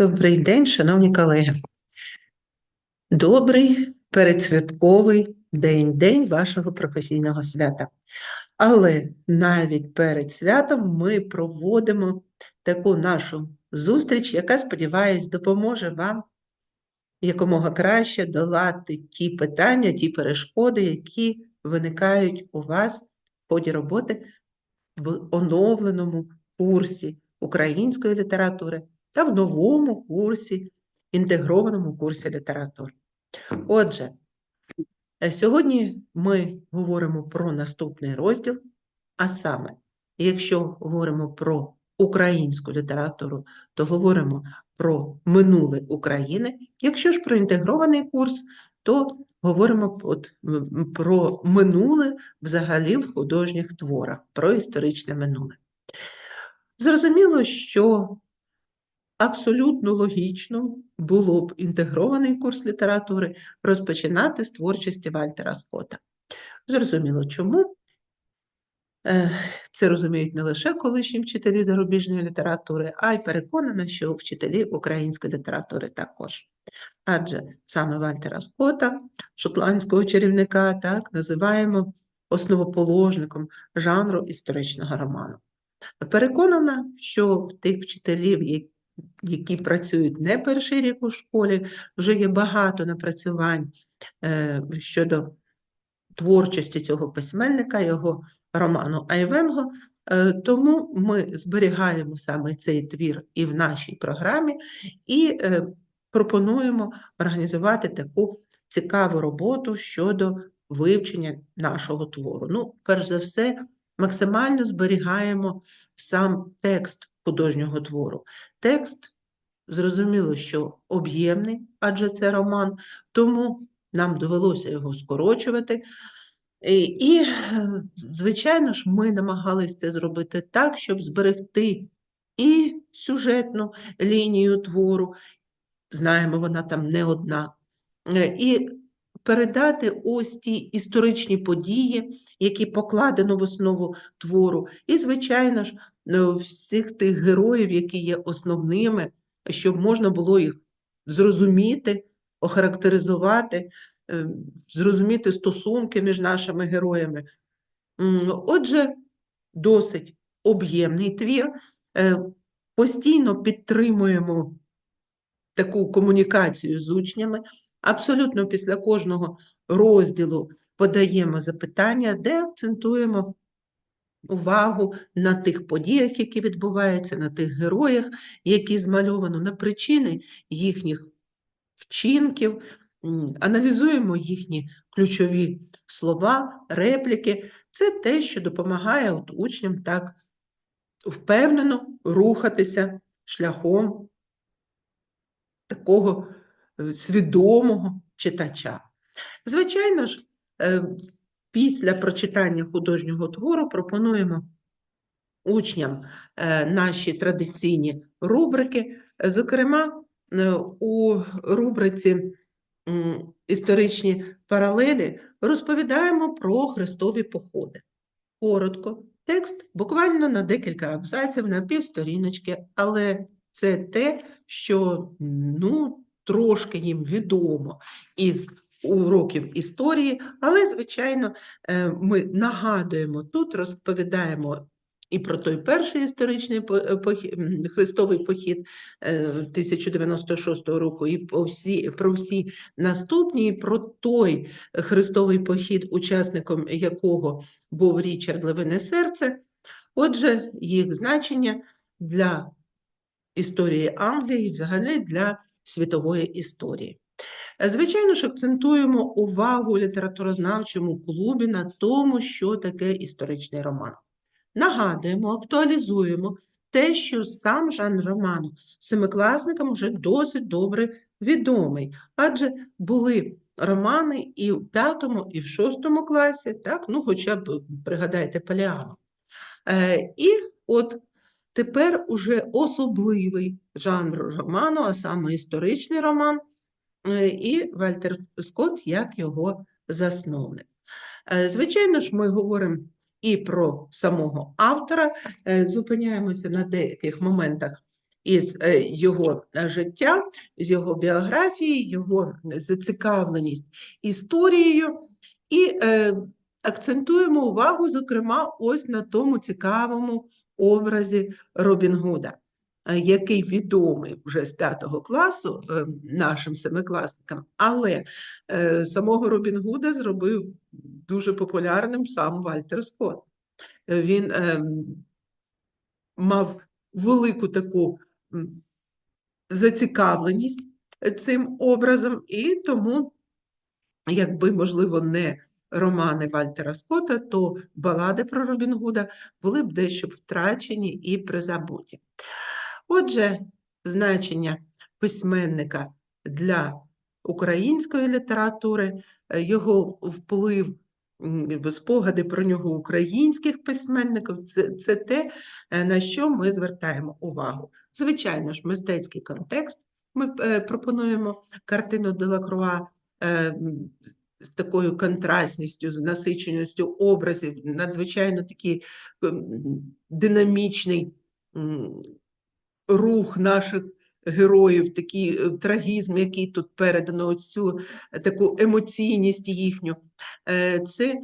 Добрий день, шановні колеги. Добрий передсвятковий день, день вашого професійного свята. Але навіть перед святом ми проводимо таку нашу зустріч, яка, сподіваюсь, допоможе вам якомога краще долати ті питання, ті перешкоди, які виникають у вас в ході роботи в оновленому курсі української літератури та в новому курсі, інтегрованому курсі літератури. Отже, е, сьогодні ми говоримо про наступний розділ, а саме, якщо говоримо про українську літературу, то говоримо про минуле України. Якщо ж про інтегрований курс, то говоримо от, про минуле взагалі в художніх творах, про історичне минуле. Зрозуміло, що абсолютно логічно було б інтегрований курс літератури розпочинати з творчості Вальтера Скотта. Зрозуміло, чому. Е, Це розуміють не лише колишні вчителі зарубіжної літератури, а й переконана, що вчителі української літератури також. Адже саме Вальтера Скотта, шотландського чарівника, так, називаємо основоположником жанру історичного роману. Переконана, що в тих вчителів, я- які працюють не перший рік у школі, вже є багато напрацювань е, щодо творчості цього письменника, його роману Айвенго. Е, Тому ми зберігаємо саме цей твір і в нашій програмі, і е, пропонуємо організувати таку цікаву роботу щодо вивчення нашого твору. Ну, перш за все, максимально зберігаємо сам текст художнього твору. Текст, зрозуміло, що об'ємний, адже це роман, тому нам довелося його скорочувати. І, звичайно ж, ми намагалися це зробити так, щоб зберегти і сюжетну лінію твору, знаємо, вона там не одна, е, і передати ось ті історичні події, які покладено в основу твору, і, звичайно ж, всіх тих героїв, які є основними, щоб можна було їх зрозуміти, охарактеризувати, е, зрозуміти стосунки між нашими героями. Отже, досить об'ємний твір. Е, Постійно підтримуємо таку комунікацію з учнями. Абсолютно після кожного розділу подаємо запитання, де акцентуємо увагу на тих подіях, які відбуваються, на тих героях, які змальовано, на причини їхніх вчинків, аналізуємо їхні ключові слова, репліки. Це те, що допомагає от учням так впевнено рухатися шляхом такого е, свідомого читача. Звичайно ж, е, після прочитання художнього твору пропонуємо учням е, наші традиційні рубрики. Зокрема, е, у рубриці Історичні паралелі розповідаємо про хрестові походи. Коротко, текст буквально на декілька абзаців, на півсторіночки, але це те, що ну, трошки їм відомо із уроків історії, але, звичайно, е, ми нагадуємо тут, розповідаємо і про той перший історичний е, хрестовий похід е, 1096 року, і по всі, про всі наступні, і про той хрестовий похід, учасником якого був Річард Левине Серце. Отже, їх значення для історії Англії і взагалі для світової історії. Е, Звичайно ж, акцентуємо увагу літературознавчому клубі на тому, що таке історичний роман. Нагадуємо, актуалізуємо те, що сам жанр роману семикласникам вже досить добре відомий, адже були романи і в п'ятому, і в шостому класі, так, ну, хоча б пригадайте Поліану. Е, і от тепер уже особливий жанр роману, а саме історичний роман, і Вальтер Скотт як його засновник. Е, Звичайно ж, ми говоримо і про самого автора, е, зупиняємося на деяких моментах із е, його е, життя, з його біографії, його зацікавленість історією. І е, акцентуємо увагу, зокрема, ось на тому цікавому образі Робін Гуда, е, який відомий вже з п'ятого класу е, нашим семикласникам, але е, самого Робін Гуда зробив дуже популярним сам Вальтер Скотт. Е, Він мав велику таку зацікавленість цим образом, і тому, якби, можливо, не романи Вальтера Скотта, то балади про Робін Гуда були б дещо втрачені і призабуті. Отже, значення письменника для української літератури, е, його вплив, спогади про нього українських письменників це, це те, е, на що ми звертаємо увагу. Звичайно ж, мистецький контекст. Ми е, пропонуємо картину Делакруа з такою контрастністю, з насиченістю образів, надзвичайно такий динамічний м, рух наших героїв, такий е, трагізм, який тут передано, оцю е, таку емоційність їхню. Е, Це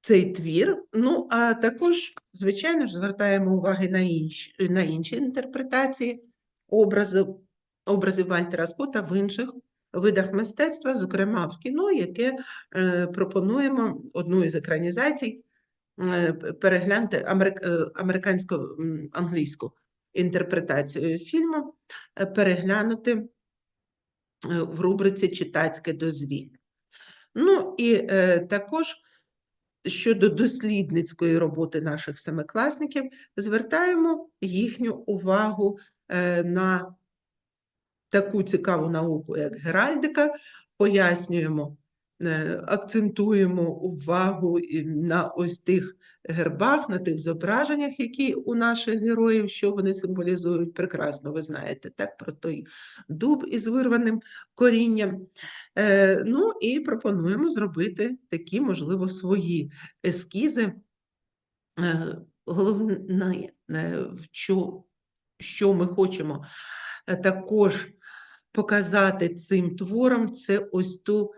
цей твір. Ну, а також, звичайно ж, звертаємо уваги на інші, на інші інтерпретації образів, образів Вальтера Скотта в інших видах мистецтва, зокрема в кіно, яке пропонуємо одну із екранізацій е, п- переглянути америк- е, американсько-англійську інтерпретацію фільму, е, переглянути в рубриці Читацьке дозвілля. Ну і також щодо дослідницької роботи наших семикласників, звертаємо їхню увагу на таку цікаву науку, як геральдика, пояснюємо, акцентуємо увагу на ось тих гербах, на тих зображеннях, які у наших героїв, що вони символізують, прекрасно ви знаєте, так, про той дуб із вирваним корінням. Е, Ну і пропонуємо зробити такі, можливо, свої ескізи. Е, Головне, е, що, ми хочемо е, також показати цим твором, це ось ту,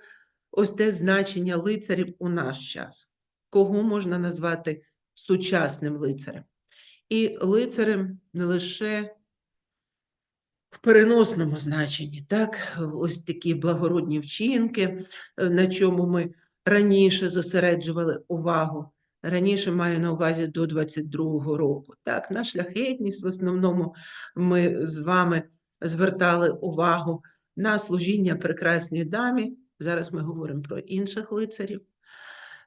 ось те значення лицарів у наш час. Кого можна назвати сучасним лицарем? І лицарем не лише в переносному значенні, так, ось такі благородні вчинки, е, на чому ми раніше зосереджували увагу. Раніше маю на увазі до 22-го року. Так, на шляхетність в основному ми з вами звертали увагу на служіння прекрасній дамі. Зараз ми говоримо про інших лицарів.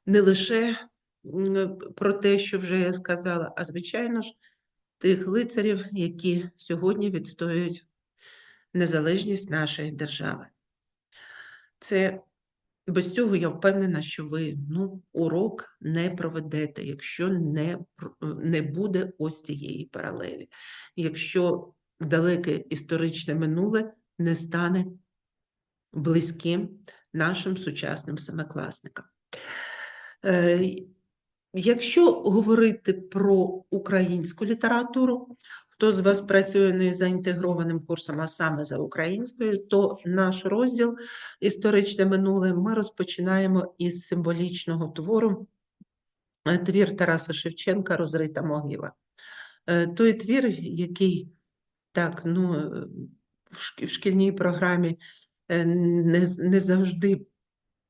Не лише про те, що вже я сказала, а звичайно ж, тих лицарів, які сьогодні відстоюють незалежність нашої держави. Це без цього я впевнена, що ви ну, урок не проведете, якщо не, не буде ось цієї паралелі, якщо далеке історичне минуле не стане близьким нашим сучасним семикласникам. Е, Якщо говорити про українську літературу, хто з вас працює не за інтегрованим курсом, а саме за українською, то наш розділ історичне минуле ми розпочинаємо із символічного твору е, твір Тараса Шевченка Розрита могила. Е, Той твір, який так, ну, в шкільній програмі не, не завжди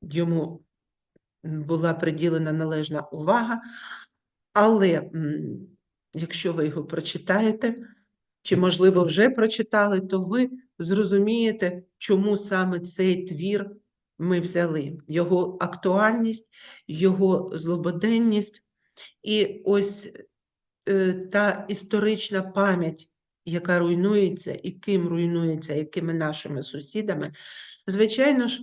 йому була приділена належна увага, але якщо ви його прочитаєте, чи, можливо, вже прочитали, то ви зрозумієте, чому саме цей твір ми взяли, його актуальність, його злободенність. І ось е, та історична пам'ять, яка руйнується, і ким руйнується, якими нашими сусідами, звичайно ж,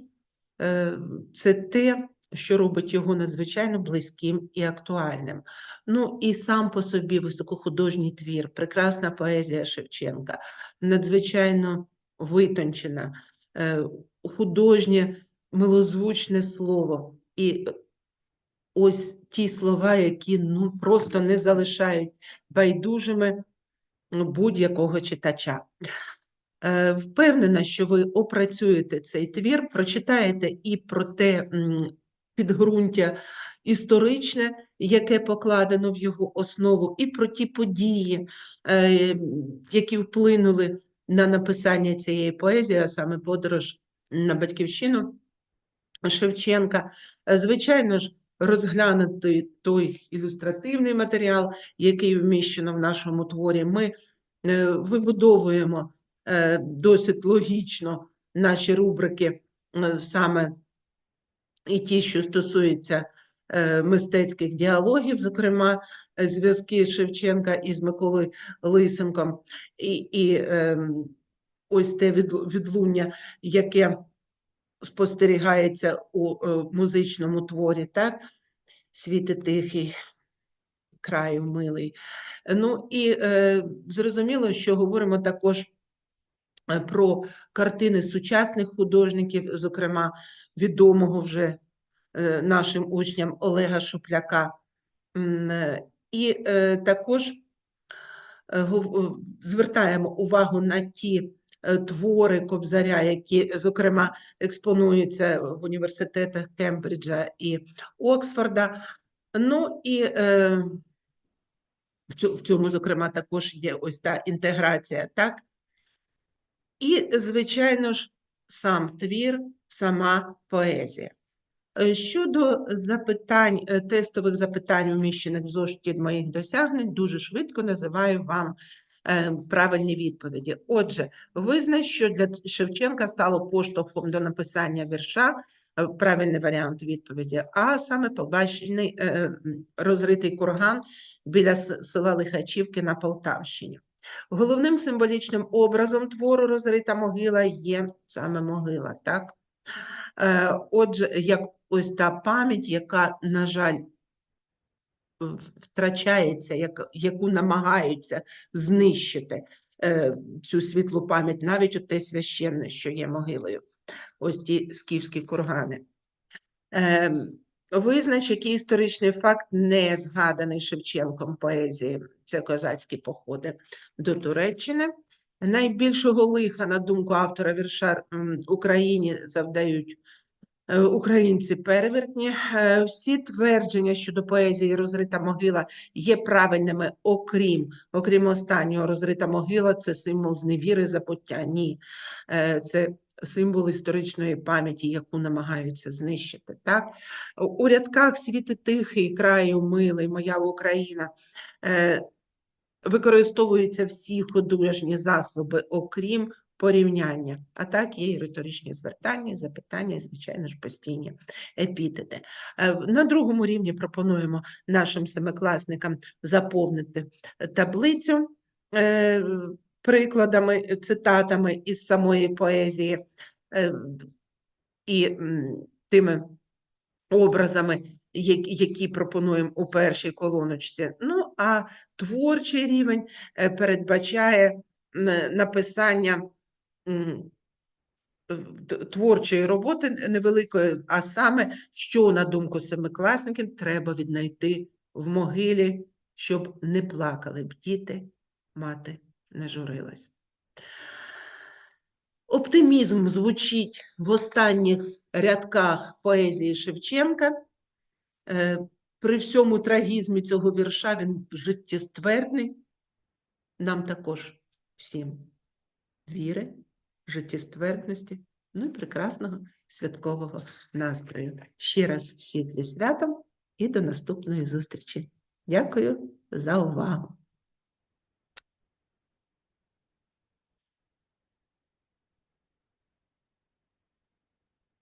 е, це те, що робить його надзвичайно близьким і актуальним. Ну і сам по собі високохудожній твір, прекрасна поезія Шевченка, надзвичайно витончена, е, художнє, милозвучне слово. І ось ті слова, які ну, просто не залишають байдужими будь-якого читача. Е, Впевнена, що ви опрацюєте цей твір, прочитаєте і про те підґрунтя історичне, яке покладено в його основу, і про ті події, е, які вплинули на написання цієї поезії, а саме подорож на батьківщину Шевченка. Е, Звичайно ж, розглянути той ілюстративний матеріал, який вміщено в нашому творі. Ми е, вибудовуємо е, досить логічно наші рубрики е, саме і ті, що стосуються мистецьких діалогів, зокрема зв'язки Шевченка із Миколою Лисенком, і, і ем, ось те відлуння, яке спостерігається у е, музичному творі, так? Світи тихий, краю милий. Ну і е, зрозуміло, що говоримо також е, про картини сучасних художників, зокрема відомого вже е, нашим учням Олега Шупляка. Е, І е, також е, звертаємо увагу на ті твори Кобзаря, які, зокрема, експонуються в університетах Кембриджа і Оксфорда. Ну і е, в цьо- в цьому, зокрема, також є ось та інтеграція, так? І, звичайно ж, сам твір, сама поезія. Е, Щодо запитань, е, тестових запитань, уміщених в зошиті моїх досягнень, дуже швидко називаю вам е, правильні відповіді. Отже, визнай, що для Шевченка стало поштовхом до написання вірша, е, правильний варіант відповіді, а саме побачений е, розритий курган біля села Лихачівки на Полтавщині. Головним символічним образом твору розрита могила є саме могила, так? Е, Отже, як ось та пам'ять, яка, на жаль, втрачається, як, яку намагаються знищити е, цю світлу пам'ять, навіть от те священне, що є могилою, ось ті скіфські кургани. Е, Визнач, який історичний факт не згаданий Шевченком поезії, це козацькі походи до Туреччини. Найбільшого лиха, на думку автора вірша, Україні завдають українці перевертні. Е, Всі твердження щодо поезії розрита могила є правильними, окрім, окрім останнього, розрита могила це символ зневіри, забуття. Ні, Е, це символ історичної пам'яті, яку намагаються знищити. Так? У рядках світи тихий, краю милий, моя Україна. е, Використовуються всі художні засоби, окрім порівняння, а так є і риторичні звертання, запитання, і, звичайно ж, постійні епітети. Е, На другому рівні пропонуємо нашим семикласникам заповнити таблицю е, прикладами, цитатами із самої поезії е, і тими образами, які пропонуємо у першій колоночці. Ну, а творчий рівень е, передбачає написання творчої роботи невеликої, а саме, що, на думку семикласників, треба віднайти в могилі, щоб не плакали б діти, мати не журилась. Оптимізм звучить в останніх рядках поезії Шевченка. Е, При всьому трагізмі цього вірша він життєствердний. Нам також всім віри, життєствердності, ну і прекрасного святкового настрою. Ще раз всіх зі святом і до наступної зустрічі. Дякую за увагу.